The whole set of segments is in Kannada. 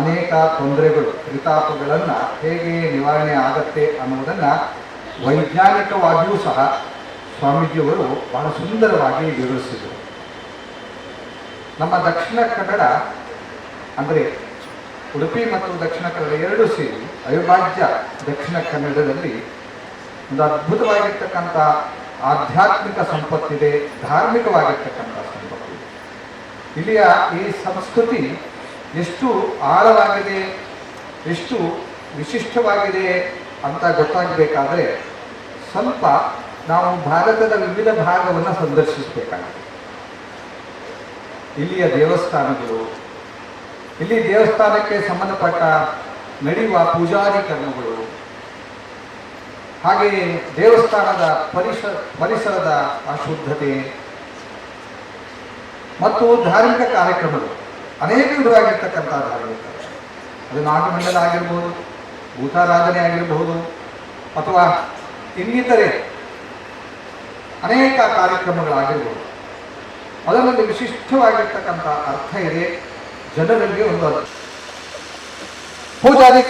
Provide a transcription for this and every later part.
ಅನೇಕ ತೊಂದರೆಗಳು ಪರಿತಾಪಗಳನ್ನು ಹೇಗೆ ನಿವಾರಣೆ ಆಗತ್ತೆ ಅನ್ನೋದನ್ನು ವೈಜ್ಞಾನಿಕವಾಗಿಯೂ ಸಹ ಸ್ವಾಮೀಜಿಯವರು ಬಹಳ ಸುಂದರವಾಗಿ ವಿವರಿಸಿದರು. ನಮ್ಮ ದಕ್ಷಿಣ ಕನ್ನಡ ಅಂದರೆ ಉಡುಪಿ ಮತ್ತು ದಕ್ಷಿಣ ಕನ್ನಡ ಎರಡು ಸೇರಿ ಅವಿಭಾಜ್ಯ ದಕ್ಷಿಣ ಕನ್ನಡದಲ್ಲಿ ಒಂದು ಅದ್ಭುತವಾಗಿರ್ತಕ್ಕಂಥ ಆಧ್ಯಾತ್ಮಿಕ ಸಂಪತ್ತಿದೆ, ಧಾರ್ಮಿಕವಾಗಿರ್ತಕ್ಕಂಥ ಸಂಪತ್ತಿದೆ ಇಲ್ಲಿಯ ಈ ಸಂಸ್ಕೃತಿ ಎಷ್ಟು ಆಳವಾಗಿದೆ, ಎಷ್ಟು ವಿಶಿಷ್ಟವಾಗಿದೆ ಅಂತ ಗೊತ್ತಾಗಬೇಕಾದ್ರೆ ಸ್ವಲ್ಪ ನಾವು ಭಾರತದ ವಿವಿಧ ಭಾಗವನ್ನು ಸಂದರ್ಶಿಸಬೇಕಾಗಿದೆ ಇಲ್ಲಿಯ ದೇವಸ್ಥಾನಗಳು, ಇಲ್ಲಿ ದೇವಸ್ಥಾನಕ್ಕೆ ಸಂಬಂಧಪಟ್ಟ ನಡೆಯುವ ಪೂಜಾರಿ ಕರ್ಮಗಳು ಹಾಗೆಯೇ ದೇವಸ್ಥಾನದ ಪರಿಸರ ಪರಿಸರದ ಅಶುದ್ಧತೆ, ಮತ್ತು ಧಾರ್ಮಿಕ ಕಾರ್ಯಕ್ರಮಗಳು. ಅನೇಕ ವಿಧವಾಗಿರ್ತಕ್ಕಂಥ ಭಾಗವತ ಅದು ನಾಗಮಂಡಲ ಆಗಿರ್ಬೋದು, ಭೂತಾರಾಧನೆ ಆಗಿರಬಹುದು ಅಥವಾ ಇನ್ನಿತರೆ ಅನೇಕ ಕಾರ್ಯಕ್ರಮಗಳಾಗಿರ್ಬೋದು. ಅದರಲ್ಲಿ ವಿಶಿಷ್ಟವಾಗಿರ್ತಕ್ಕಂಥ ಅರ್ಥ ಇದೆ ಜನರಲ್ಲಿ ಒಂದು. ಪೂಜಾರಿ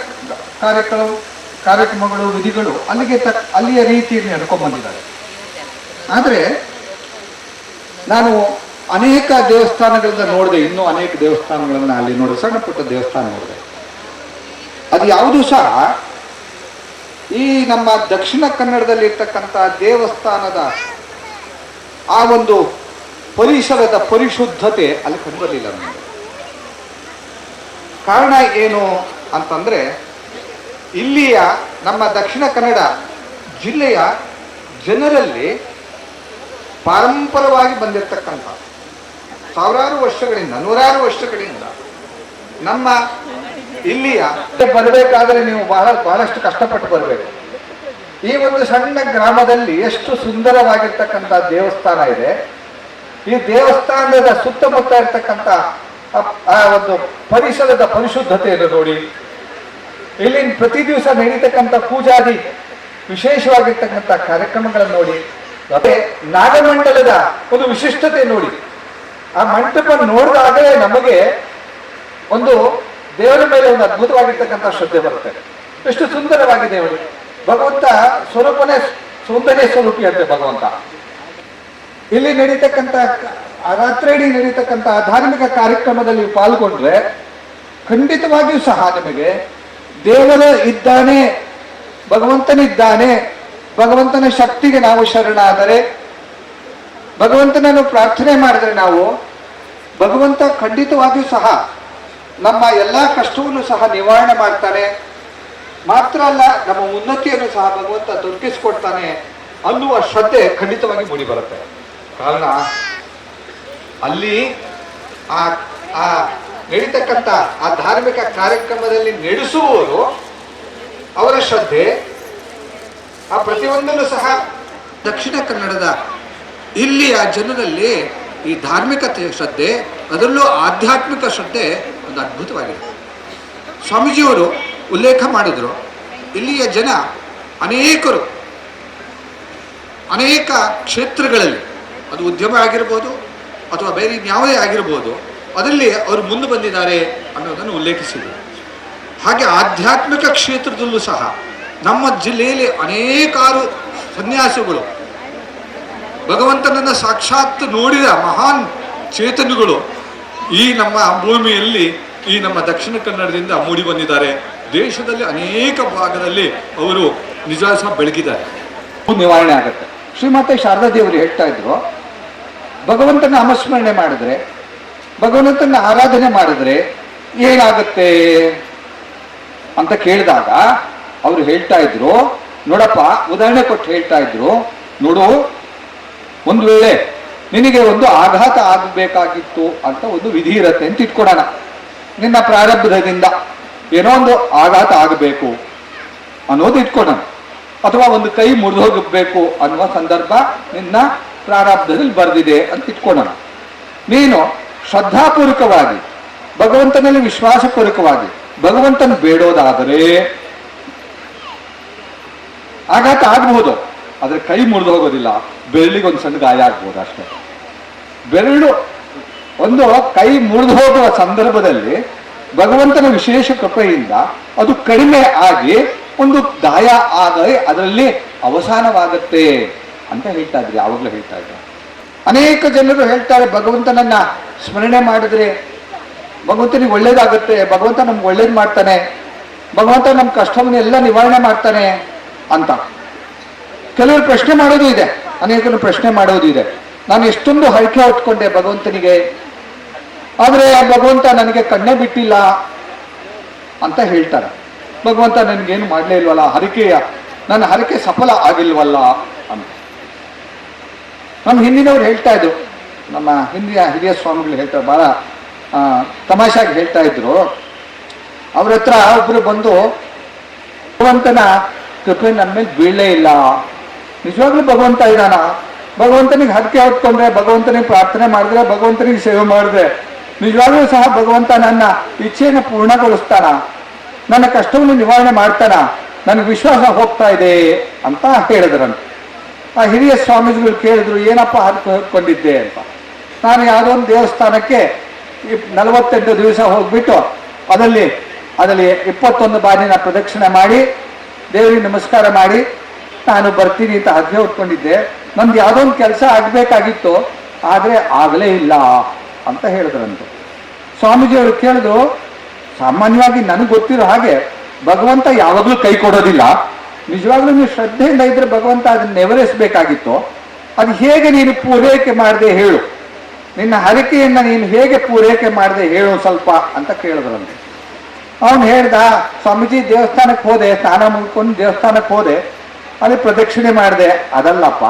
ಕಾರ್ಯಕ್ರಮ, ಕಾರ್ಯಕ್ರಮಗಳು, ವಿಧಿಗಳು ಅಲ್ಲಿಗೆ ತಕ್ಕ ಅಲ್ಲಿಯ ರೀತಿಯಲ್ಲಿ ನಡ್ಕೊಂಡು ಬಂದಿದ್ದಾರೆ. ಆದರೆ, ನಾನು ಅನೇಕ ದೇವಸ್ಥಾನಗಳನ್ನ ನೋಡಿದೆ, ಇನ್ನೂ ಅನೇಕ ದೇವಸ್ಥಾನಗಳನ್ನ ಅಲ್ಲಿ ನೋಡಿದೆ, ಸಣ್ಣ ಪುಟ್ಟ ದೇವಸ್ಥಾನ ನೋಡಿದೆ. ಅದು ಯಾವುದು ಸಹ ಈ ನಮ್ಮ ದಕ್ಷಿಣ ಕನ್ನಡದಲ್ಲಿ ಇರ್ತಕ್ಕಂಥ ದೇವಸ್ಥಾನದ ಆ ಒಂದು ಪರಿಸರದ ಪರಿಶುದ್ಧತೆ ಅಲ್ಲಿ ಕಂಡುಬರಲಿಲ್ಲ ನಮಗೆ. ಕಾರಣ ಏನು ಅಂತಂದ್ರೆ, ಇಲ್ಲಿಯ ನಮ್ಮ ದಕ್ಷಿಣ ಕನ್ನಡ ಜಿಲ್ಲೆಯ ಜನರಲ್ಲಿ ಪಾರಂಪರವಾಗಿ ಬಂದಿರತಕ್ಕಂಥ ಸಾವಿರಾರು ವರ್ಷಗಳಿಂದ, ನೂರಾರು ವರ್ಷಗಳಿಂದ ನಮ್ಮ ಇಲ್ಲಿಯ ಬರಬೇಕಾದ್ರೆ ನೀವು ಬಹಳ, ಬಹಳಷ್ಟು ಕಷ್ಟಪಟ್ಟು ಬರಬೇಕು. ಈ ಒಂದು ಸಣ್ಣ ಗ್ರಾಮದಲ್ಲಿ ಎಷ್ಟು ಸುಂದರವಾಗಿರ್ತಕ್ಕಂಥ ದೇವಸ್ಥಾನ ಇದೆ. ಈ ದೇವಸ್ಥಾನದ ಸುತ್ತಮುತ್ತ ಇರ್ತಕ್ಕಂಥ ಆ- ಒಂದು ಪರಿಸರದ ಪರಿಶುದ್ಧತೆಯನ್ನು ನೋಡಿ. ಇಲ್ಲಿ ಪ್ರತಿ ದಿವಸ ನಡೀತಕ್ಕಂಥ ಪೂಜಾದಿ ವಿಶೇಷವಾಗಿರ್ತಕ್ಕಂಥ ಕಾರ್ಯಕ್ರಮಗಳನ್ನು ನೋಡಿ. ಮತ್ತೆ ನಾಗಮಂಡಲದ ಒಂದು ವಿಶಿಷ್ಟತೆ ನೋಡಿ. ಆ ಮಂಟಪ ನೋಡಿದಾಗಲೇ ನಮಗೆ ಒಂದು ದೇವರ ಮೇಲೆ ಒಂದು ಅದ್ಭುತವಾಗಿರ್ತಕ್ಕಂಥ ಶ್ರದ್ಧೆ ಬರುತ್ತೆ. ಎಷ್ಟು ಸುಂದರವಾಗಿ ದೇವರು. ಭಗವಂತ ಸ್ವರೂಪನೇ ಸೌಂದರ್ಯ ಸ್ವರೂಪಿ ಅಂತೆ ಭಗವಂತ. ಇಲ್ಲಿ ನಡೀತಕ್ಕಂಥ ರಾತ್ರಿಯಿಡೀ ನಡೀತಕ್ಕಂಥ ಧಾರ್ಮಿಕ ಕಾರ್ಯಕ್ರಮದಲ್ಲಿ ಪಾಲ್ಗೊಂಡ್ರೆ ಖಂಡಿತವಾಗಿಯೂ ಸಹ ನಿಮಗೆ ದೇವರ ಇದ್ದಾನೆ, ಭಗವಂತನಿದ್ದಾನೆ, ಭಗವಂತನ ಶಕ್ತಿಗೆ ನಾವು ಶರಣಾದರೆ ಭಗವಂತನನ್ನು ಪ್ರಾರ್ಥನೆ ಮಾಡಿದ್ರೆ ನಾವು ಭಗವಂತ ಖಂಡಿತವಾಗಿಯೂ ಸಹ ನಮ್ಮ ಎಲ್ಲ ಕಷ್ಟವನ್ನು ಸಹ ನಿವಾರಣೆ ಮಾಡ್ತಾನೆ. ಮಾತ್ರ ಅಲ್ಲ, ನಮ್ಮ ಉನ್ನತಿಯನ್ನು ಸಹ ಭಗವಂತ ದೊರಕಿಸ್ಕೊಡ್ತಾನೆ ಅನ್ನುವ ಶ್ರದ್ಧೆ ಖಂಡಿತವಾಗಿ ಮೂಡಿ ಬರುತ್ತೆ ಕಾರಣ, ಅಲ್ಲಿ ಆ ಆ ನಡೀತಕ್ಕಂಥ ಆ ಧಾರ್ಮಿಕ ಕಾರ್ಯಕ್ರಮದಲ್ಲಿ ನಡೆಸುವವರು ಅವರ ಶ್ರದ್ಧೆ. ಆ ಪ್ರತಿಯೊಂದನ್ನು ಸಹ ದಕ್ಷಿಣ ಕನ್ನಡದ ಇಲ್ಲಿಯ ಜನರಲ್ಲಿ ಈ ಧಾರ್ಮಿಕತೆ ಶ್ರದ್ಧೆ, ಅದರಲ್ಲೂ ಆಧ್ಯಾತ್ಮಿಕ ಶ್ರದ್ಧೆ ಒಂದು ಅದ್ಭುತವಾಗಿದೆ. ಸ್ವಾಮೀಜಿಯವರು ಉಲ್ಲೇಖ ಮಾಡಿದರು, ಇಲ್ಲಿಯ ಜನ ಅನೇಕರು, ಅನೇಕ ಕ್ಷೇತ್ರಗಳಲ್ಲಿ, ಅದು ಉದ್ಯಮ ಆಗಿರ್ಬೋದು ಅಥವಾ ಬೇರೆ ಯಾವುದೇ ಆಗಿರ್ಬೋದು, ಅದರಲ್ಲಿ ಅವರು ಮುಂದೆ ಬಂದಿದ್ದಾರೆ ಅನ್ನೋದನ್ನು ಉಲ್ಲೇಖಿಸಿದರು. ಹಾಗೆ ಆಧ್ಯಾತ್ಮಿಕ ಕ್ಷೇತ್ರದಲ್ಲೂ ಸಹ ನಮ್ಮ ಜಿಲ್ಲೆಯಲ್ಲಿ ಅನೇಕಾರು ಸನ್ಯಾಸಿಗಳು ಭಗವಂತನನ್ನು ಸಾಕ್ಷಾತ್ ನೋಡಿದ ಮಹಾನ್ ಚೇತನಗಳು ಈ ನಮ್ಮ ಭೂಮಿಯಲ್ಲಿ, ಈ ನಮ್ಮ ದಕ್ಷಿಣ ಕನ್ನಡದಿಂದ ಮೂಡಿ ಬಂದಿದ್ದಾರೆ. ದೇಶದಲ್ಲಿ ಅನೇಕ ಭಾಗದಲ್ಲಿ ಅವರು ನಿಜ ಸಹ ಬೆಳಗಿದ್ದಾರೆ. ನಿವಾರಣೆ ಆಗುತ್ತೆ. ಶ್ರೀಮಾತೆ ಶಾರದಾ ದೇವರು ಹೇಳ್ತಾ ಇದ್ರು, ಭಗವಂತನ ಅಮಸ್ಮರಣೆ ಮಾಡಿದ್ರೆ, ಭಗವಂತನ ಆರಾಧನೆ ಮಾಡಿದ್ರೆ ಏನಾಗುತ್ತೆ? ಅಂತ ಕೇಳಿದಾಗ ಅವರು ಹೇಳ್ತಾ ಇದ್ರು, ನೋಡಪ್ಪ, ಉದಾಹರಣೆ ಕೊಟ್ಟು ಹೇಳ್ತಾ ಇದ್ರು, ನೋಡು ಒಂದು ವೇಳೆ ನಿನಗೆ ಒಂದು ಆಘಾತ ಆಗಬೇಕಾಗಿತ್ತು ಅಂತ ಒಂದು ವಿಧಿ ಇರತ್ತೆ ಅಂತ ಇಟ್ಕೊಡೋಣ. ನಿನ್ನ ಪ್ರಾರಬ್ಧದಿಂದ ಏನೋ ಒಂದು ಆಘಾತ ಆಗಬೇಕು ಅನ್ನೋದು ಇಟ್ಕೊಡೋಣ. ಅಥವಾ ಒಂದು ಕೈ ಮುರಿದು ಹೋಗಬೇಕು ಅನ್ನುವ ಸಂದರ್ಭ ನಿನ್ನ ಪ್ರಾರಬ್ಧದಲ್ಲಿ ಬರೆದಿದೆ ಅಂತ ಇಟ್ಕೊಡೋಣ. ನೀನು ಶ್ರದ್ಧಾಪೂರ್ವಕವಾಗಿ, ಭಗವಂತನಲ್ಲಿ ವಿಶ್ವಾಸಪೂರ್ವಕವಾಗಿ, ಭಗವಂತನ ಬೇಡೋದಾದರೆ ಆಘಾತ ಆಗಬಹುದು. ಆದ್ರೆ ಕೈ ಮುರಿದು ಹೋಗೋದಿಲ್ಲ. ಬೆರಳಿಗೆ ಒಂದು ಸಣ್ಣ ಗಾಯ ಆಗ್ಬೋದು ಅಷ್ಟೇ. ಬೆರಳು ಒಂದು ಕೈ ಮುರಿದು ಹೋಗುವ ಸಂದರ್ಭದಲ್ಲಿ ಭಗವಂತನ ವಿಶೇಷ ಕೃಪೆಯಿಂದ ಅದು ಕಡಿಮೆ ಆಗಿ ಒಂದು ಗಾಯ ಆಗಿ ಅದರಲ್ಲಿ ಅವಸಾನವಾಗತ್ತೆ ಅಂತ ಹೇಳ್ತಾ ಇದ್ರಿ, ಯಾವಾಗಲೂ ಹೇಳ್ತಾ ಇದ್ರು. ಅನೇಕ ಜನರು ಹೇಳ್ತಾರೆ, ಭಗವಂತನನ್ನ ಸ್ಮರಣೆ ಮಾಡಿದ್ರೆ ಭಗವಂತನಿಗೆ ಒಳ್ಳೇದಾಗುತ್ತೆ, ಭಗವಂತ ನಮ್ಗೆ ಒಳ್ಳೇದು ಮಾಡ್ತಾನೆ, ಭಗವಂತ ನಮ್ಮ ಕಷ್ಟವನ್ನೆಲ್ಲ ನಿವಾರಣೆ ಮಾಡ್ತಾನೆ ಅಂತ. ಕೆಲವರು ಪ್ರಶ್ನೆ ಮಾಡೋದು ಇದೆ. ಅನೇಕರು ಪ್ರಶ್ನೆ ಮಾಡೋದು ಇದೆ. ನಾನು ಎಷ್ಟೊಂದು ಹರಕೆ ಹೊತ್ಕೊಂಡೆ ಭಗವಂತನಿಗೆ. ಆದರೆ ಭಗವಂತ ನನಗೆ ಕಣ್ಣೇ ಬಿಟ್ಟಿಲ್ಲ ಅಂತ ಹೇಳ್ತಾರೆ. ಭಗವಂತ ನನಗೇನು ಮಾಡಲೇ ಇಲ್ವಲ್ಲ? ಹರಕೆಯ ನನ್ನ ಹರಕೆ ಸಫಲ ಆಗಿಲ್ವಲ್ಲ ಅಂತ. ನಮ್ಮ ಹಿಂದಿನವ್ರು ಹೇಳ್ತಾ ಇದ್ರು. ನಮ್ಮ ಹಿಂದಿನ ಹಿರಿಯ ಸ್ವಾಮಿಗಳು ಹೇಳ್ತಾರೆ. ಬಹಳ ಆ, ತಮಾಷೆಯಾಗಿ ಹೇಳ್ತಾ ಇದ್ರು. ಅವ್ರ ಹತ್ರ ಒಬ್ರು ಬಂದು ಭಗವಂತನ ಕೃಪೆ ನನ್ನ ಮೇಲೆ ಬೀಳಲೇ ಇಲ್ಲ. ನಿಜವಾಗ್ಲೂ ಭಗವಂತ ಇದ್ದಾನ? ಭಗವಂತನಿಗೆ ಹತ್ತಿ ಹೊತ್ಕೊಂಡ್ರೆ ಭಗವಂತನಿಗೆ ಪ್ರಾರ್ಥನೆ ಮಾಡಿದ್ರೆ, ಭಗವಂತನಿಗೆ ಸೇವೆ ಮಾಡಿದ್ರೆ, ನಿಜವಾಗ್ಲೂ ಸಹ ಭಗವಂತ ನನ್ನ ಇಚ್ಛೆಯನ್ನು ಪೂರ್ಣಗೊಳಿಸ್ತಾನ? ನನ್ನ ಕಷ್ಟವನ್ನು ನಿವಾರಣೆ ಮಾಡ್ತಾನ? ನನಗೆ ವಿಶ್ವಾಸ ಹೋಗ್ತಾ ಇದೆ ಅಂತ ಹೇಳಿದ್ರಂತೆ. ಆ ಹಿರಿಯ ಸ್ವಾಮೀಜಿಗಳು ಕೇಳಿದ್ರು, ಏನಪ್ಪ ಹಾಕೊಂಡಿದ್ದೆ ಅಂತ. ನಾನು ಯಾವುದೋ ಒಂದು ದೇವಸ್ಥಾನಕ್ಕೆ ನಲವತ್ತೆಂಟು ದಿವಸ ಹೋಗ್ಬಿಟ್ಟು ಅದರಲ್ಲಿ ಅದರಲ್ಲಿ ಇಪ್ಪತ್ತೊಂದು ಬಾರಿನ ಪ್ರದಕ್ಷಿಣೆ ಮಾಡಿ, ದೇವರಿಗೆ ನಮಸ್ಕಾರ ಮಾಡಿ ನಾನು ಬರ್ತೀನಿ ಅಂತ ಆಜ್ಞೆ ಹೊತ್ಕೊಂಡಿದ್ದೆ. ನಮ್ದು ಯಾವುದೋ ಒಂದು ಕೆಲಸ ಆಗಬೇಕಾಗಿತ್ತು. ಆದರೆ ಆಗಲೇ ಇಲ್ಲ ಅಂತ ಹೇಳಿದ್ರಂತೆ. ಸ್ವಾಮೀಜಿಯವರು ಕೇಳಿದ್ರು, ಸಾಮಾನ್ಯವಾಗಿ ನನಗೆ ಗೊತ್ತಿರೋ ಹಾಗೆ ಭಗವಂತ ಯಾವಾಗಲೂ ಕೈ ಕೊಡೋದಿಲ್ಲ. ನಿಜವಾಗ್ಲೂ ನೀವು ಶ್ರದ್ಧೆಯಿಂದ ಇದ್ರೆ ಭಗವಂತ ಅದನ್ನ ನೆವರಿಸಬೇಕಾಗಿತ್ತು. ಅದು ಹೇಗೆ ನೀನು ಪೂರೈಕೆ ಮಾಡದೆ ಹೇಳು. ನಿನ್ನ ಹರಕೆಯನ್ನ ನೀನು ಹೇಗೆ ಪೂರೈಕೆ ಮಾಡದೆ ಹೇಳು ಸ್ವಲ್ಪ ಅಂತ ಕೇಳಿದ್ರಂತೆ. ಅವನು ಹೇಳ್ದ, ಸ್ವಾಮೀಜಿ ದೇವಸ್ಥಾನಕ್ಕೆ ಹೋದೆ, ಸ್ನಾನ ಮುಗ್ಕೊಂಡು ದೇವಸ್ಥಾನಕ್ಕೆ ಹೋದೆ. ಅಲ್ಲಿ ಪ್ರದಕ್ಷಿಣೆ ಮಾಡಿದೆ, ಅದಲ್ಲಪ್ಪ,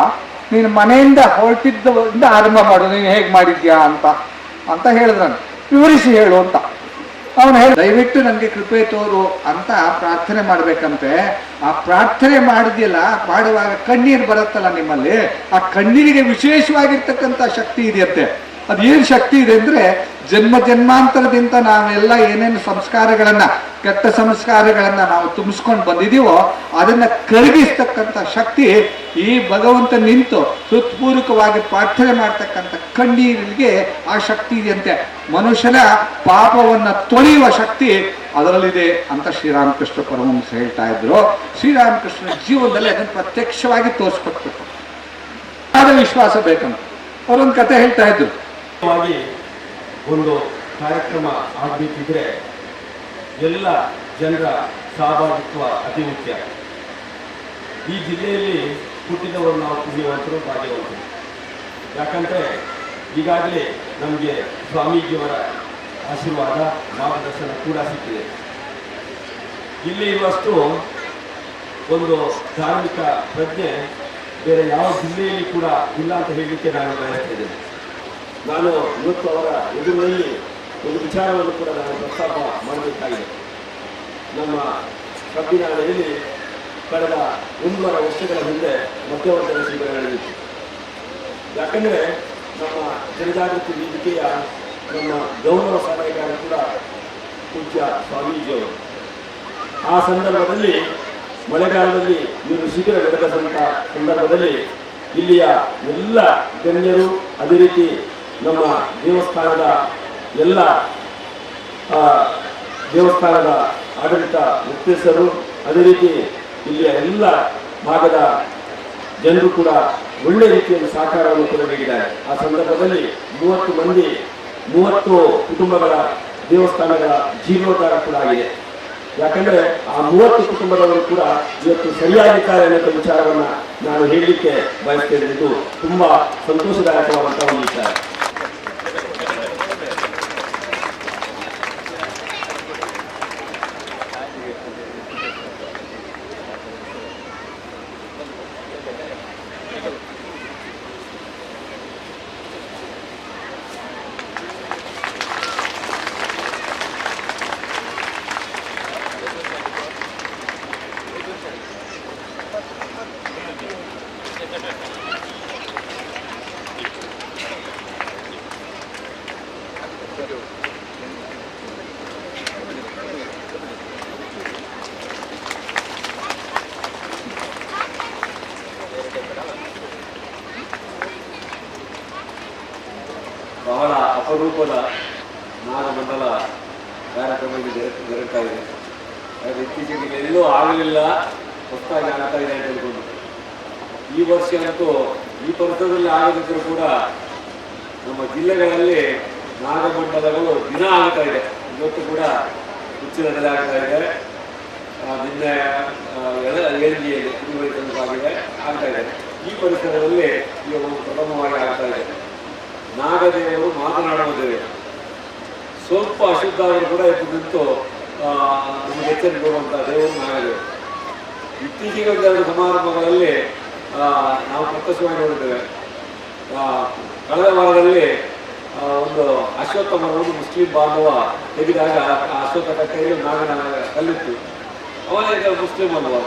ನೀನು ಮನೆಯಿಂದ ಹೊರಟಿದ್ದರಿಂದ ಆರಂಭ ಮಾಡು, ನೀನು ಹೇಗೆ ಮಾಡಿದ್ಯಾ ಅಂತ ಅಂತ ಹೇಳಿದ್ರನು ವಿವರಿಸಿ ಹೇಳು ಅಂತ. ಅವನು ಹೇಳಿ, ದಯವಿಟ್ಟು ನನಗೆ ಕೃಪೆ ತೋರು ಅಂತ ಪ್ರಾರ್ಥನೆ ಮಾಡ್ಬೇಕಂತೆ. ಆ ಪ್ರಾರ್ಥನೆ ಮಾಡಿದ್ಯಲ್ಲ, ಮಾಡುವಾಗ ಕಣ್ಣೀರು ಬರುತ್ತಲ್ಲ ನಿಮ್ಮಲ್ಲಿ? ಆ ಕಣ್ಣೀರಿಗೆ ವಿಶೇಷವಾಗಿರ್ತಕ್ಕಂಥ ಶಕ್ತಿ ಇದೆಯಂತೆ. ಅದೇನು ಶಕ್ತಿ ಇದೆ ಅಂದ್ರೆ ಜನ್ಮ ಜನ್ಮಾಂತರದಿಂದ ನಾವೆಲ್ಲ ಏನೇನು ಸಂಸ್ಕಾರಗಳನ್ನ, ಕೆಟ್ಟ ಸಂಸ್ಕಾರಗಳನ್ನ ನಾವು ತುಂಬಿಸ್ಕೊಂಡು ಬಂದಿದೀವೋ, ಅದನ್ನ ಕರಗಿಸ್ತಕ್ಕಂಥ ಶಕ್ತಿ ಈ ಭಗವಂತ ನಿಂತು ಹೃತ್ಪೂರ್ವಕವಾಗಿ ಪ್ರಾರ್ಥನೆ ಮಾಡ್ತಕ್ಕಂಥ ಕಣ್ಣೀರಿಗೆ ಆ ಶಕ್ತಿ ಇದೆಯಂತೆ ಮನುಷ್ಯನ ಪಾಪವನ್ನ ತೊಳೆಯುವ ಶಕ್ತಿ ಅದರಲ್ಲಿದೆ ಅಂತ ಶ್ರೀರಾಮಕೃಷ್ಣ ಪರಮಹಂಸ ಹೇಳ್ತಾ ಇದ್ರು. ಶ್ರೀರಾಮಕೃಷ್ಣ ಜೀವನದಲ್ಲಿ ಅದನ್ನು ಪ್ರತ್ಯಕ್ಷವಾಗಿ ತೋರಿಸ್ಕೊಟ್ಬಿಟ್ಟು ಆದ ವಿಶ್ವಾಸ ಬೇಕಂತ. ಅವರೊಂದು ಕತೆ ಹೇಳ್ತಾ ಇದ್ರು. ಒಂದು ಕಾರ್ಯಕ್ರಮ ಆಗಬೇಕಿದ್ರೆ ಎಲ್ಲ ಜನರ ಸಹಭಾಗಿತ್ವ ಅತಿ ಮುಖ್ಯ. ಈ ಜಿಲ್ಲೆಯಲ್ಲಿ ಹುಟ್ಟಿದವರು ನಾವು ಪುಣ್ಯವಂತರು, ಭಾಗ್ಯವಂತರು. ಯಾಕಂದರೆ ಈಗಾಗಲೇ ನಮಗೆ ಸ್ವಾಮೀಜಿಯವರ ಆಶೀರ್ವಾದ, ಮಾರ್ಗದರ್ಶನ ಕೂಡ ಸಿಕ್ಕಿದೆ. ಇಲ್ಲಿ ಇರುವಷ್ಟು ಒಂದು ಧಾರ್ಮಿಕ ಪ್ರಜ್ಞೆ ಬೇರೆ ಯಾವ ಜಿಲ್ಲೆಯಲ್ಲಿ ಕೂಡ ಇಲ್ಲ ಅಂತ ಹೇಳಲಿಕ್ಕೆ ನಾನು ಬಯಸ್ತಿದ್ದೇನೆ ನಾನು ಇವತ್ತು ಅವರ ಎದುರಿನಲ್ಲಿ ಒಂದು ವಿಚಾರವನ್ನು ಕೂಡ ನಾನು ಪ್ರಸ್ತಾಪ ಮಾಡಬೇಕಾಗಿದೆ. ನಮ್ಮ ಕಬ್ಬಿನಾಲೆಯಲ್ಲಿ ಕಳೆದ ಒಂದೂವರೆ ವರ್ಷಗಳ ಹಿಂದೆ ಮಧ್ಯವರ್ತನ ಶಿಬಿರ ನಡೆಯಿತು ಯಾಕಂದರೆ ನಮ್ಮ ಜನಜಾಗೃತಿ ವೇದಿಕೆಯ ನಮ್ಮ ಗೌರವ ಸಲಹೆಗಾರ ಕೂಡ ಪೂಜ್ಯ ಸ್ವಾಮೀಜಿಯವರು. ಆ ಸಂದರ್ಭದಲ್ಲಿ ಮಳೆಗಾಲದಲ್ಲಿ ಇವರು ಶಿಬಿರ ನಡೆದಂಥ ಸಂದರ್ಭದಲ್ಲಿ ಇಲ್ಲಿಯ ಎಲ್ಲ ಗಣ್ಯರು ಅದೇ ರೀತಿ ನಮ್ಮ ದೇವಸ್ಥಾನದ ಎಲ್ಲ ದೇವಸ್ಥಾನದ ಆಡಳಿತ ಮುಖ್ಯಸ್ಥರು, ಅದೇ ರೀತಿ ಇಲ್ಲಿಯ ಎಲ್ಲ ಭಾಗದ ಜನರು ಕೂಡ ಒಳ್ಳೆ ರೀತಿಯಲ್ಲಿ ಸಹಕಾರವನ್ನು ಕೂಡ ನೀಡಿದ್ದಾರೆ ಆ ಸಂದರ್ಭದಲ್ಲಿ ಮೂವತ್ತು ಮಂದಿ, ಮೂವತ್ತು ಕುಟುಂಬಗಳ ದೇವಸ್ಥಾನಗಳ ಜೀರ್ಣೋದ್ಧಾರ ಕೂಡ ಆಗಿದೆ. ಯಾಕಂದ್ರೆ ಆ ಮೂವತ್ತು ಕುಟುಂಬದವರು ಕೂಡ ಇವತ್ತು ಸರಿಯಾಗಿದ್ದಾರೆ ಅನ್ನೋ ವಿಚಾರವನ್ನು ನಾನು ಹೇಳಲಿಕ್ಕೆ ಬಯಸ್ತೇನೆ ಇದು ತುಂಬ ಸಂತೋಷದಾಯಕವಾದಂತಹ ಒಂದು ವಿಚಾರ. ಅಪರೂಪದ ನಾಗಮಂಡಲ ಕಾರ್ಯಕ್ರಮದಲ್ಲಿ ಜರುಗ್- ಜರುಗ್ತಾ ಇದೆ. ಯಾಕಂದ್ರೆ ಇತ್ತೀಚೆಗೆ ಎಲ್ಲೂ ಆಗಲಿಲ್ಲ ಹೊಸದಾಗಿ ಆಗ್ತಾ ಇದೆ ಅಂತ ಹೇಳ್ಕೊಂಡು ಈ ವರ್ಷ ಅಂತೂ ಈ ಪರಿಸರದಲ್ಲಿ ಆಗದಿದ್ದರೂ ಕೂಡ ನಮ್ಮ ಜಿಲ್ಲೆಗಳಲ್ಲಿ ನಾಗಮಂಡಲಗಳು ದಿನ ಆಗ್ತಾ ಇದೆ. ಇವತ್ತು ಕೂಡ ಹುಚ್ಚಿನಲ್ಲಿ ಆಗ್ತಾ ಇದೆ. ನಿನ್ನೆ ಏಳಿಗೆಯಲ್ಲಿ ಕುಡಿಯುವ ಆಗ್ತಾ ಇದೆ. ಈ ಪರಿಸರದಲ್ಲಿ ಒಂದು ಪ್ರಥಮವಾಗಿ ಆಗ್ತಾ ಇದೆ. ನಾಗದೇವರು ಮಾತನಾಡುವ ದೇವರು ಸ್ವಲ್ಪ ಅಶುದ್ಧ ಆದರೂ ಕೂಡ ಎದ್ದು ನಿಂತು ನಮಗೆ ಎಚ್ಚರಿ ಕೊಡುವಂಥ ದೇವರು ನಾಗದೇವರು. ಇತ್ತೀಚೆಗೆ ಒಂದೆರಡು ಸಮಾರಂಭಗಳಲ್ಲಿ ನಾವು ಪ್ರತ್ಯಕ್ಷವಾಗಿ ನೋಡಿದ್ದೇವೆ. ಕಳೆದ ವಾರದಲ್ಲಿ ಒಂದು ಅಶ್ವತ್ಥ ಮರವನ್ನು ಮುಸ್ಲಿಂ ಬಾಂಧವ ತೆಗೆದಾಗ ಆ ಅಶ್ವತ್ಥ ಕಟ್ಟೆಯಲ್ಲಿ ನಾಗನ ಕಲ್ಲಿತ್ತು. ಅವನಿಗೆ ಮುಸ್ಲಿಂ ಬಾಂಧವ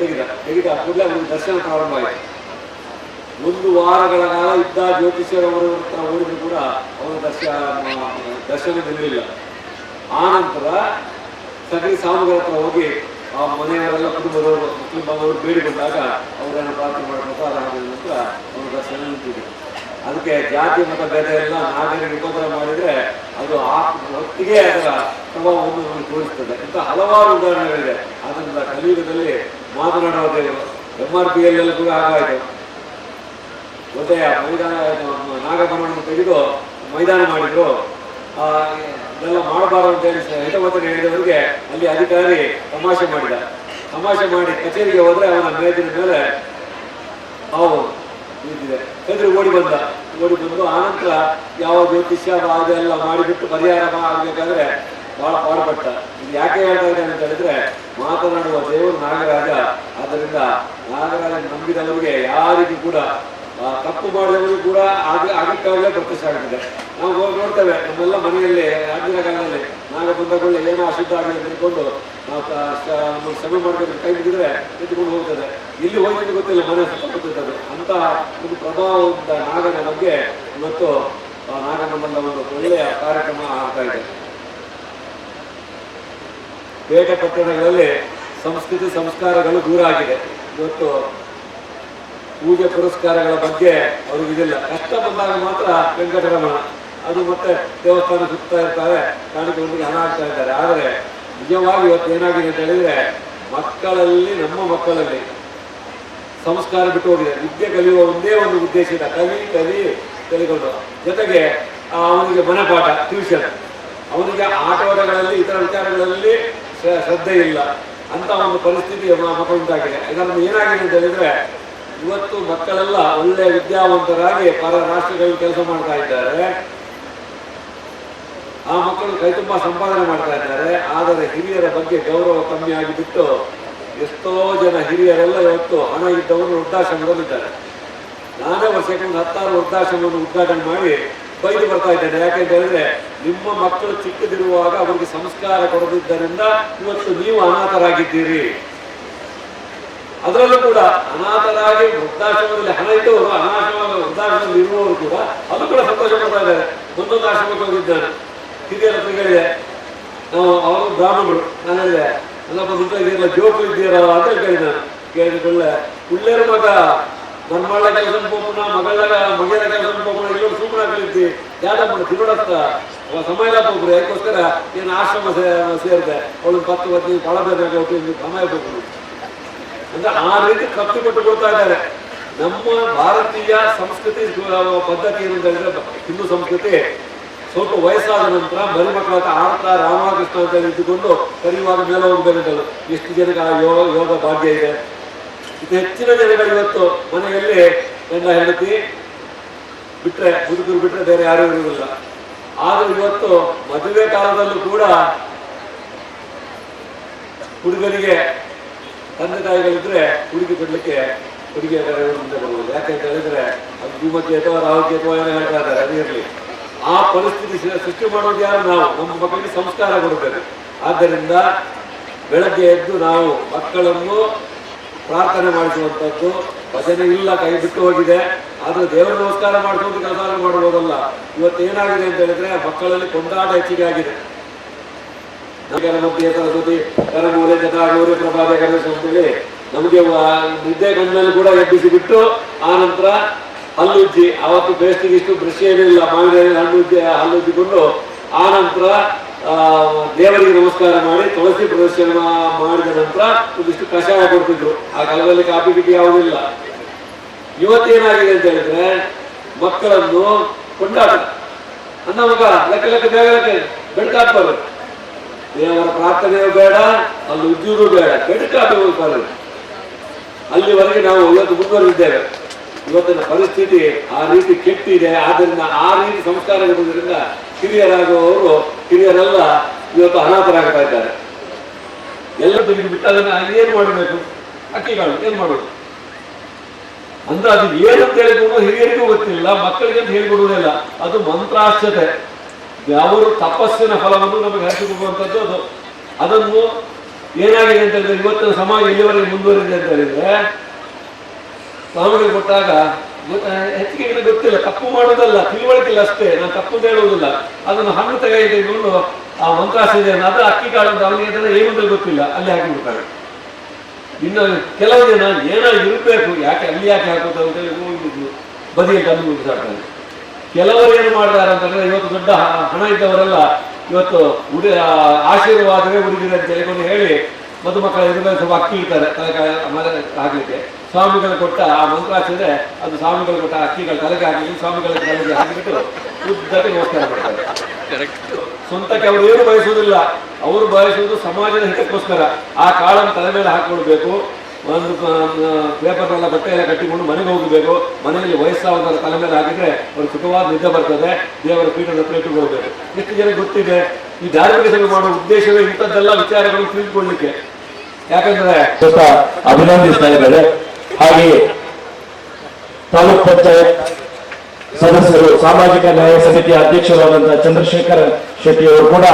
ತೆಗೆದ ತೆಗೆದ ಕೂಡಲೇ ಅವನಿಗೆ ದರ್ಶನ ಪ್ರಾರಂಭ ಆಯಿತು. ಒಂದು ವಾರಗಳ ಕಾಲ ಇದ್ದ ಜ್ಯೋತಿಷ್ಯರವರು ಹತ್ರ ಕೂಡ ಅವರ ದರ್ಶನ ದರ್ಶನ ನಿಲ್ಲಲಿಲ್ಲ ಆನಂತರ ಸಗರಿ ಸಾಮುಗಳ ಹತ್ರ ಹೋಗಿ ಆ ಮನೆಯವರೆಲ್ಲ ಕುಟುಂಬದವರು ಬಾಂಧವರು ಬೇಡಿಕೊಂಡಾಗ ಅವರನ್ನು ಪ್ರಾರ್ಥನೆ ಮಾಡಿದ ನಂತರ ಅವರ ದರ್ಶನ ನಿಂತಿದೆ ಅದಕ್ಕೆ ಜಾತಿ, ಮತ, ಭೇದ ಎಲ್ಲ ನಾಗರಿಕ ಉಪದ್ರ ಮಾಡಿದರೆ ಅದು ಆ ಹೊತ್ತಿಗೆ ಅದರ ಪ್ರಭಾವವನ್ನು ನಮಗೆ ತೋರಿಸ್ತದೆ. ಇಂಥ ಹಲವಾರು ಉದಾಹರಣೆಗಳಿದೆ. ಆದ್ದರಿಂದ ಕಲಿಯುಗದಲ್ಲಿ ಮಾತನಾಡೋದೇ ಎಂ ಆರ್ ಪಿ ಎಲ್ ಕೂಡ ಹಾಗಾಯಿತು. ಒಳ್ಳೆಯ ಮೈದಾನ ತೆಗೆದು ಮೈದಾನ ಮಾಡಿದ್ರು. ಇದೆಲ್ಲ ಮಾಡಬಾರದು ಅಂತ ಹೇಳಿ ಹೇಳಿದವರಿಗೆ ಅಲ್ಲಿ ಅಧಿಕಾರಿ ತಮಾಷೆ ಮಾಡಿದ. ತಮಾಷೆ ಮಾಡಿ ಕಚೇರಿಗೆ ಹೋದ್ರೆ ಅವನ ಮೇಜಿನ ಮೇಲೆ ಹಾವು ನಿಂತಿದೆ ಹೆದರು ಓಡಿ ಬಂದ. ಓಡಿ ಬಂದು ಆನಂತರ ಯಾವ ಜ್ಯೋತಿಷ್ಯ ಅದೆಲ್ಲ ಮಾಡಿಬಿಟ್ಟು ಪರಿಹಾರ ಆಗಬೇಕಾದ್ರೆ ಬಹಳ ಪಾಡುಪಟ್ಟ. ಇದು ಯಾಕೆ ಹೇಳ್ತಾ ಇದೆ ಅಂತ ಹೇಳಿದ್ರೆ ಮಾತನಾಡುವ ದೇವರು ನಾಗರಾಜ. ಆದ್ದರಿಂದ ನಾಗರಾಜ ನಂಬಿದವರಿಗೆ ಯಾರಿಗೂ ಕೂಡ ತಪ್ಪು ಮಾಡಿದವರು ಕೂಡ ಆಗ ಆಗಕ್ಕಾಗಲೇ ಪ್ರತ್ಯಕ್ಷ ಆಗುತ್ತದೆ ನಾವು ಹೋಗಿ ನೋಡ್ತೇವೆ, ನಮ್ಮೆಲ್ಲ ಮನೆಯಲ್ಲಿ, ಆಗಿನ ಕಾಲದಲ್ಲಿ ನಾಗ ಬಂದಕೊಳ್ಳಿ ಏನೋ ಅಶುದ್ಧ ಆಗಿದೆ ತಿಳ್ಕೊಂಡು ನಾವು ಸಮಯ ಮಾಡಿದ್ರೆ ಕೈ ಬಿದ್ದಿದ್ರೆ ಎತ್ಕೊಂಡು ಹೋಗ್ತದೆ. ಇಲ್ಲಿ ಹೋಗಿ ಗೊತ್ತಿಲ್ಲ, ಮನೆ ಸುತ್ತಮುತ್ತದೆ ಅಂತಹ ಒಂದು ಪ್ರಭಾವದ ನಾಗನ ಬಗ್ಗೆ ಇವತ್ತು ಆ ನಾಗನ ಒಂದು ಒಳ್ಳೆಯ ಕಾರ್ಯಕ್ರಮ ಆಗ್ತಾ ಇದೆ. ಪೇಟೆ ಪಟ್ಟಣಗಳಲ್ಲಿ ಸಂಸ್ಕೃತಿ ಸಂಸ್ಕಾರಗಳು ದೂರ ಆಗಿದೆ. ಇವತ್ತು ಪೂಜೆ ಪುರಸ್ಕಾರಗಳ ಬಗ್ಗೆ ಅವ್ರಿಗೆ ಇದಿಲ್ಲ. ಕಷ್ಟ ಬಂದಾಗ ಮಾತ್ರ ವೆಂಕಟರಮಣ, ಅದು ಮತ್ತೆ ದೇವಸ್ಥಾನ ಸುತ್ತಾ ಇರ್ತಾರೆ ಕಾಣಿಕೆಗಳಿಗೆ ಹಣ ಆಗ್ತಾ ಇದ್ದಾರೆ. ಆದರೆ ನಿಜವಾಗಿ ಇವತ್ತು ಏನಾಗಿದೆ ಅಂತ ಹೇಳಿದ್ರೆ, ಮಕ್ಕಳಲ್ಲಿ, ನಮ್ಮ ಮಕ್ಕಳಲ್ಲಿ ಸಂಸ್ಕಾರ ಬಿಟ್ಟು ಹೋಗಿದೆ. ವಿದ್ಯೆ ಕಲಿಯುವ ಒಂದೇ ಒಂದು ಉದ್ದೇಶ ಇದೆ. ಕಲಿ ಕಲಿ ಕಲಿಕೊಂಡು. ಜೊತೆಗೆ ಅವನಿಗೆ ಮನೆಪಾಠ ಟ್ಯೂಷನ್ ಅವನಿಗೆ ಆಟೋಟಗಳಲ್ಲಿ ಇತರ ವಿಚಾರಗಳಲ್ಲಿ ಶ್ರ- ಶ್ರದ್ಧೆ ಇಲ್ಲ. ಅಂತ ಒಂದು ಪರಿಸ್ಥಿತಿ ಮಕ್ಕಳು ಉಂಟಾಗಿದೆ. ಇದರಿಂದ ಏನಾಗಿದೆ ಅಂತ ಹೇಳಿದ್ರೆ ಇವತ್ತು ಮಕ್ಕಳೆಲ್ಲ ಒಳ್ಳೆ ವಿದ್ಯಾವಂತರಾಗಿ ಪರ ರಾಷ್ಟ್ರಗಳಲ್ಲಿ ಕೆಲಸ ಮಾಡ್ತಾ ಇದ್ದಾರೆ. ಆ ಮಕ್ಕಳು ಕೈ ತುಂಬಾ ಸಂಪಾದನೆ ಮಾಡ್ತಾ ಇದ್ದಾರೆ. ಆದರೆ ಹಿರಿಯರ ಬಗ್ಗೆ ಗೌರವ ಕಮ್ಮಿ ಆಗಿಬಿಟ್ಟು ಎಷ್ಟೋ ಜನ ಹಿರಿಯರೆಲ್ಲ ಇವತ್ತು ಹಣ ಇದ್ದವರು ವೃದ್ಧಾಶ್ರಮದಲ್ಲಿದ್ದಾರೆ. ನಾನೇ ವರ್ಷಕ್ಕೊಂದು ಹತ್ತಾರು ವೃದ್ಧಾಶ್ರಮವನ್ನು ಉದ್ಘಾಟನೆ ಮಾಡಿ ಬೈದು ಬರ್ತಾ ಇದ್ದೇನೆ. ಯಾಕೆಂತ ಹೇಳಿದ್ರೆ ನಿಮ್ಮ ಮಕ್ಕಳು ಚಿಕ್ಕದಿರುವಾಗ ಅವರಿಗೆ ಸಂಸ್ಕಾರ ಕೊಡದಿದ್ದರಿಂದ ಇವತ್ತು ನೀವು ಅನಾಥರಾಗಿದ್ದೀರಿ. ಅದರಲ್ಲೂ ಕೂಡ ಅನಾಥರಾಗಿ ವೃದ್ಧಾಶ್ರಮದಲ್ಲಿ ಹಣ ಇದ್ದವರು ಅನಾಶ್ರಮ ವೃದ್ಧಾಶ್ರಮದಲ್ಲಿ ಇರುವವರು ಕೂಡ ಅದು ಕೂಡ ಸಂತೋಷ ಪಡ್ತಾ ಇದ್ದಾರೆ. ಒಂದೊಂದು ಆಶ್ರಮಕ್ಕೆ ಹೋಗಿದ್ದಾನೆ ಹಿರಿಯರ ಹೇಳಿದೆ ನಾವು ಅವರು ಬ್ರಾಹ್ಮಣರು, ನಾನು ನಿಮ್ಮ ಇದೆಲ್ಲ ಜೋಕು ಇದ್ದೀರಾ ಅಂತ ಕೇಳಿದೆ ಕೇಳಿಕೊಳ್ಳೆ ಉಳ್ಳೇರ ಮಗ ನನ್ನ ಮಗಳ ಕೆಲಸ ಪೋಪಣ ಮಗಳ ಮಗಳ ಕೆಲಸ ಪೋಪಣ ಇಲ್ಲೊಂದು ಸುಮ್ಮನೆ ಕಲಿತಿ ಯಾರಪ್ಪ ತಿರುಡತ್ತ ಸಮಯ ಹೋಗ್ರಿ ಅದಕ್ಕೋಸ್ಕರ ಏನು ಆಶ್ರಮ ಸೇರಿದೆ. ಅವಳು ಪತ್ತು ಫಳ ಬೇಕಾಗಿ ಸಮಯ ಹೋಗ್ರು ಅಂದ್ರೆ ಆ ರೀತಿ ಕತ್ತು ಕೊಟ್ಟು ಕೊಡ್ತಾ ಇದ್ದಾರೆ. ನಮ್ಮ ಭಾರತೀಯ ಸಂಸ್ಕೃತಿ ಪದ್ಧತಿ ಏನು ಅಂತ ಹೇಳಿದ್ರೆ ಹಿಂದೂ ಸಂಸ್ಕೃತಿ ಸ್ವಲ್ಪ ವಯಸ್ಸಾದ ನಂತರ ಬರಿ ಮಕ್ಕಳ ಹತ್ರ ಆಡ್ತಾ ರಾಮಕೃಷ್ಣ ಅಂತ ನಿಂತುಕೊಂಡು ಕರೆಯುವಾಗ ಮೇಲೆ ಹೋಗ್ಬೇಕಂತಲ್ಲ. ಎಷ್ಟು ಜನಕ್ಕೆ ಆ ಯೋಗ ಯೋಗ ಭಾಗ್ಯ ಇದೆ? ಇದು ಹೆಚ್ಚಿನ ಜನಗಳು ಇವತ್ತು ಮನೆಯಲ್ಲಿ ಗಂಡ ಹೆಂಡತಿ ಬಿಟ್ರೆ, ಹುಡುಗರು ಬಿಟ್ರೆ ಬೇರೆ ಯಾರೂ ಇರುವುದಿಲ್ಲ. ಆದ್ರೆ ಇವತ್ತು ಮದುವೆ ಕಾಲದಲ್ಲೂ ಕೂಡ ಹುಡುಗನಿಗೆ ತಂದೆ ತಾಯಿಗಳಿದ್ರೆ ಹುಡುಗಿ ಕೊಡ್ಲಿಕ್ಕೆ ಹುಡುಗಿಯ ಮುಂದೆ ಬರುವುದು. ಯಾಕೆಂತ ಹೇಳಿದ್ರೆ, ಅದು ಭೂಮತಿ ಅಥವಾ ರಾಹುಕಿ ಅಥವಾ ಏನೋ ಹೇಳ್ತಾ ಇದ್ದಾರೆ, ಅದು ಇರಲಿ. ಆ ಪರಿಸ್ಥಿತಿ ಸೃಷ್ಟಿ ಮಾಡೋದು ಯಾರು? ನಾವು. ನಮ್ಮ ಮಕ್ಕಳಿಗೆ ಸಂಸ್ಕಾರ ಕೊಡಬೇಕು. ಆದ್ದರಿಂದ ಬೆಳಗ್ಗೆ ಎದ್ದು ನಾವು ಮಕ್ಕಳನ್ನು ಪ್ರಾರ್ಥನೆ ಮಾಡಿಸುವಂಥದ್ದು ಭಜನೆ ಇಲ್ಲ, ಕೈ ಬಿಟ್ಟು ಹೋಗಿದೆ. ಆದರೆ ದೇವರ ನಮಸ್ಕಾರ ಮಾಡಿಸೋದಕ್ಕೆ ಕೆಲಸ ಮಾಡ್ಬೋದಲ್ಲ. ಇವತ್ತು ಏನಾಗಿದೆ ಅಂತ ಹೇಳಿದ್ರೆ, ಮಕ್ಕಳಲ್ಲಿ ಕೊಂಡಾಟ ಹೆಚ್ಚಿಗೆ ಆಗಿದೆ. ಮಧ್ಯೆ ಸರಸ್ವತಿ ಕರಮೂಲೆ ಜಟಾಗೌರಿ ಗಣೇಶ ಅಂತೇಳಿ ನಮಗೆ ನಿದ್ದೆ ಕಣ್ಣಲ್ಲಿ ಕೂಡ ಎಬ್ಬಿಸಿ ಬಿಟ್ಟು ಆ ನಂತರ ಹಲ್ಲುಜ್ಜಿ, ಅವತ್ತು ಬೇಸ್ಟಿಗೆ ಇಷ್ಟು ದೃಶ್ಯ ಏನಿಲ್ಲ ಮಾವಿನ ಹಣ್ಣು ಉಜ್ಜಿ ಹಲ್ಲುಜ್ಜಿಕೊಂಡು ಆ ನಂತರ ದೇವರಿಗೆ ನಮಸ್ಕಾರ ಮಾಡಿ ತುಳಸಿ ಪ್ರದರ್ಶನ ಮಾಡಿದ ನಂತರ ಒಂದಿಷ್ಟು ಕಷಾಯ ಕೊಡ್ತಿದ್ರು. ಆ ಕಾಲದಲ್ಲಿ ಕಾಫಿ ಗಿಟಿ ಯಾವುದಿಲ್ಲ ಇವತ್ತೇನಾಗಿದೆ ಅಂತ ಹೇಳಿದ್ರೆ, ಮಕ್ಕಳನ್ನು ಕೊಂಡಾಟ ಅನ್ನ ಮಗ ಲೆಕ್ಕ ಲೆಕ್ಕ ಬೇಗ ಲೆಕ್ಕ ಬೆಳಕಾಗ್ತಾರೆ ದೇವರ ಪ್ರಾರ್ಥನೆಯೂ ಬೇಡ, ಅಲ್ಲಿ ಉದ್ಯೋಗ ಬೇಡ ಬೆಳಕಾಗಬೇಕು ಅಲ್ಲಿವರೆಗೆ ನಾವು ಇವತ್ತು ಮುಂದುವರೆದಿದ್ದೇವೆ. ಇವತ್ತಿನ ಪರಿಸ್ಥಿತಿ ಆ ರೀತಿ ಕೆಟ್ಟಿದೆ, ಆದ್ದರಿಂದ ಆ ರೀತಿ ಸಂಸ್ಕಾರ ಇರುವುದರಿಂದ ಹಿರಿಯರಾಗುವವರು, ಹಿರಿಯರೆಲ್ಲ ಇವತ್ತು ಅನಾಥರಾಗ್ತಾ ಇದ್ದಾರೆ. ಎಲ್ಲ ತೆಗೆದು ಬಿಟ್ಟು ಅದನ್ನ ಏನು ಮಾಡಬೇಕು? ಅಕ್ಕಿಗಳು, ಏನು ಮಾಡೋದು? ಅಂದ್ರೆ ಅದು ಏನಂತ ಹೇಳಿದ್ರು ಹಿರಿಯರಿಗೂ ಗೊತ್ತಿಲ್ಲ, ಮಕ್ಕಳಿಗೆ ಅಂತ ಹೇಳಿಕೊಡುವುದಿಲ್ಲ ಅದು ಮಂತ್ರಾಶ್ಚತೆ ಅವರು ತಪಸ್ಸಿನ ಫಲವನ್ನು ನಮಗೆ ಹರಿಸಿಕೊಡುವಂಥದ್ದು ಅದು. ಅದನ್ನು ಏನಾಗಿದೆ ಅಂತ ಹೇಳಿದ್ರೆ ಇವತ್ತಿನ ಸಮಾಜ ಎಲ್ಲಿವರೆಗೆ ಮುಂದುವರಿದೆ ಅಂತ ಹೇಳಿದ್ರೆ ಕೊಟ್ಟಾಗ ಹೆಚ್ಚಿಗೆ ಏನೂ ಗೊತ್ತಿಲ್ಲ, ತಪ್ಪು ಮಾಡೋದಲ್ಲ ತಿಳುವಳಿಕೆ ಇಲ್ಲ ಅಷ್ಟೇ, ನಾನು ತಪ್ಪು ಅಂತ ಹೇಳುವುದಿಲ್ಲ. ಅದನ್ನು ಹಣ್ಣು ತೆಗೆದು ತೆಗೆದುಕೊಂಡು ಆ ಇದೆ ಅದು ಅಕ್ಕಿ ಕಾಳು ಅಂತ ಅವನಿಗೆ ಅದನ್ನ ಏನು ಅಂತ ಗೊತ್ತಿಲ್ಲ, ಅಲ್ಲಿ ಹಾಕಿಬಿಡ್ತಾರೆ. ಇನ್ನು ಕೆಲವು ಜನ ಏನಾದ್ರು ಇರಬೇಕು, ಯಾಕೆ ಅಲ್ಲಿ ಯಾಕೆ ಹಾಕೋದು ಅಂತ ಹೇಳಿ ಬದಿಯಲ್ಲಿ ತಂದು ಕೆಲವರು ಏನು ಮಾಡ್ತಾರೆ ಅಂತಂದ್ರೆ ಇವತ್ತು ದೊಡ್ಡ ಹಣ ಇದ್ದವರೆಲ್ಲ ಇವತ್ತು ಉಡಿ ಆಶೀರ್ವಾದವೇ ಉಡುಗಿದೆ ಅಂತ ಹೇಳಿಕೊಂಡು ಹೇಳಿ ಮಧುಮಕ್ಕಳ ಎದುರು ಸ್ವಲ್ಪ ಅಕ್ಕಿ ಇಡ್ತಾರೆ ತಲೆಗೆ ಆಗಲಿಕ್ಕೆ ಸ್ವಾಮಿಗಳು ಕೊಟ್ಟ ಆ ಮಂತ್ರಾಕ್ಷರೆ ಅದು ಸ್ವಾಮಿಗಳು ಕೊಟ್ಟ ಅಕ್ಕಿಗಳು ತಲೆಗೆ ಹಾಕಿ ಸ್ವಾಮಿಗಳ ತಲೆಗೆ ಹಾಕಿಬಿಟ್ಟು ಉದ್ದಕ್ಕೆ ನಮಸ್ಕಾರ ಮಾಡ್ತಾರೆ. ಸ್ವಂತಕ್ಕೆ ಅವರು ಏನು ಬಯಸುವುದಿಲ್ಲ. ಅವರು ಬಯಸುವುದು ಸಮಾಜದ ಹಿತಕ್ಕೋಸ್ಕರ. ಆ ಕಾಳನ್ನು ತಲೆ ಮೇಲೆ ಹಾಕೊಳ್ಬೇಕು ಒಂದು ಪೇಪರ್ನೆಲ್ಲ ಬಟ್ಟೆ ಎಲ್ಲ ಕಟ್ಟಿಕೊಂಡು ಮನೆಗೆ ಹೋಗಬೇಕು. ಮನೆಯಲ್ಲಿ ವಯಸ್ಸಾದ ತಲೆ ಮೇಲೆ ಹಾಕಿದ್ರೆ ಅವ್ರು ಸುಖವಾದ ನಿದ್ದೆ ಬರ್ತದೆ. ದೇವರ ಪೀಠದ ಹತ್ರ ಇಟ್ಟುಕೊಳ್ಬೇಕು ಎಷ್ಟು ಜನ ಗೊತ್ತಿದೆ? ಈ ಧಾರ್ಮಿಕ ಸಭೆ ಮಾಡುವ ಉದ್ದೇಶವೇ ಇಂಥದ್ದೆಲ್ಲ ವಿಚಾರಗಳು ತಿಳಿದುಕೊಳ್ಳಿಕ್ಕೆ. ಯಾಕಂದ್ರೆ ಅಭಿನಂದಿಸ್ತಾ ಇದ್ದಾರೆ ಹಾಗೆಯೇ ತಾಲೂಕ್ ಪಂಚಾಯತ್ ಸದಸ್ಯರು, ಸಾಮಾಜಿಕ ನ್ಯಾಯ ಸಮಿತಿಯ ಅಧ್ಯಕ್ಷರಾದಂತಹ ಚಂದ್ರಶೇಖರ್ ಶೆಟ್ಟಿ ಅವರು ಕೂಡ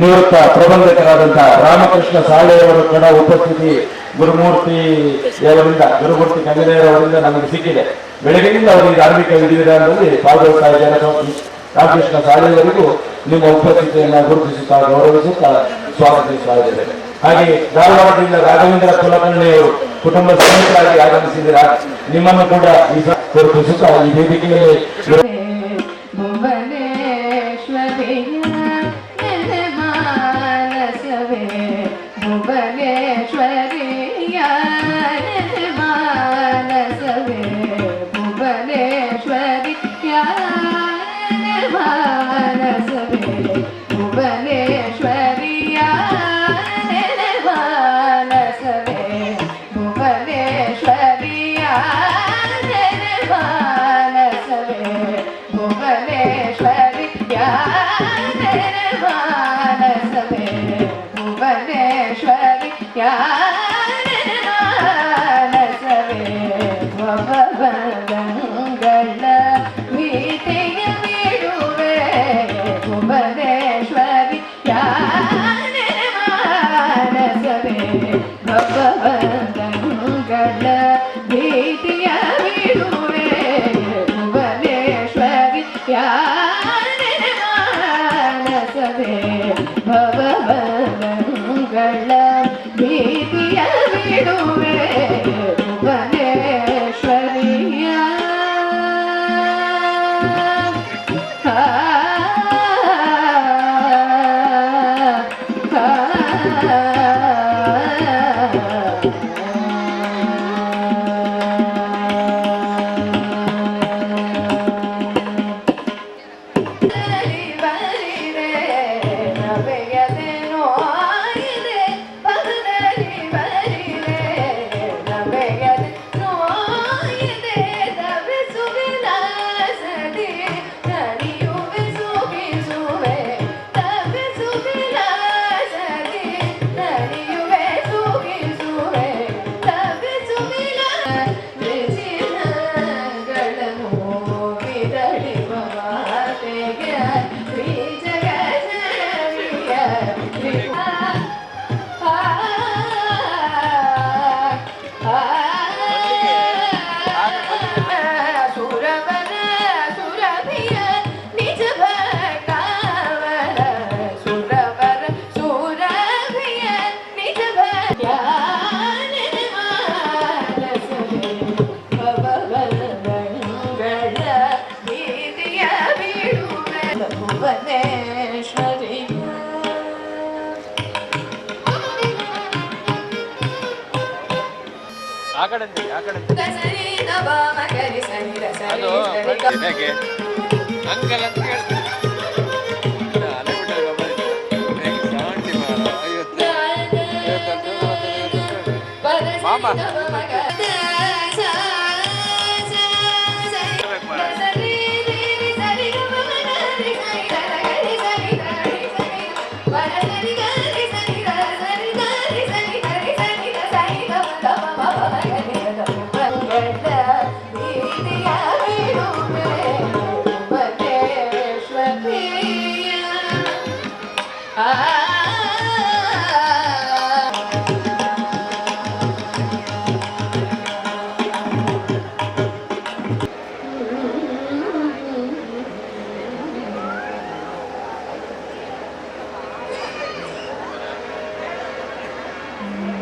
ನಿವೃತ್ತ ಪ್ರಬಂಧಕರಾದಂತಹ ರಾಮಕೃಷ್ಣ ಸಾಳೆಯವರು ಕೂಡ ಉಪಸ್ಥಿತಿ ಗುರುಮೂರ್ತಿ ಅವರಿಂದ ಗುರುಮೂರ್ತಿ ಕಂಗನೆಯವರಿಂದ ನಮಗೆ ಸಿಕ್ಕಿದೆ. ಬೆಳಗಿನಿಂದ ಅವರಿಗೆ ಧಾರ್ಮಿಕ ವಿಧಿವಿಧಾನದಲ್ಲಿ ಪಾಲ್ಗೊಳ್ತಾ ಇದ್ದಾರೆ ರಾಮಕೃಷ್ಣ ಸಾಲೆಯವರಿಗೂ ನಿಮ್ಮ ಉಪಸ್ಥಿತಿಯನ್ನು ಗುರುತಿಸುತ್ತಾ ಗೌರವಿಸುತ್ತಾ ಸ್ವಾಗತಿಸ್ತಾ ಇದ್ದೇವೆ ಹಾಗೆ ಧಾರವಾಡದಿಂದ ರಾಘವೇಂದ್ರ ಕುಲಕರ್ಣಿಯವರು ಕುಟುಂಬ ಸಮೇತರಾಗಿ ಆಗಮಿಸಿದ್ದೀರಾ? ನಿಮ್ಮನ್ನು ಕೂಡ ಈ ಗುರುತಿಸುತ್ತಾ ಈ ವೇದಿಕೆಯಲ್ಲಿ പ്രവിദ്യ ಅಂಕಲ್ ಅಂತ ಕೇಳ್ತೀನಿ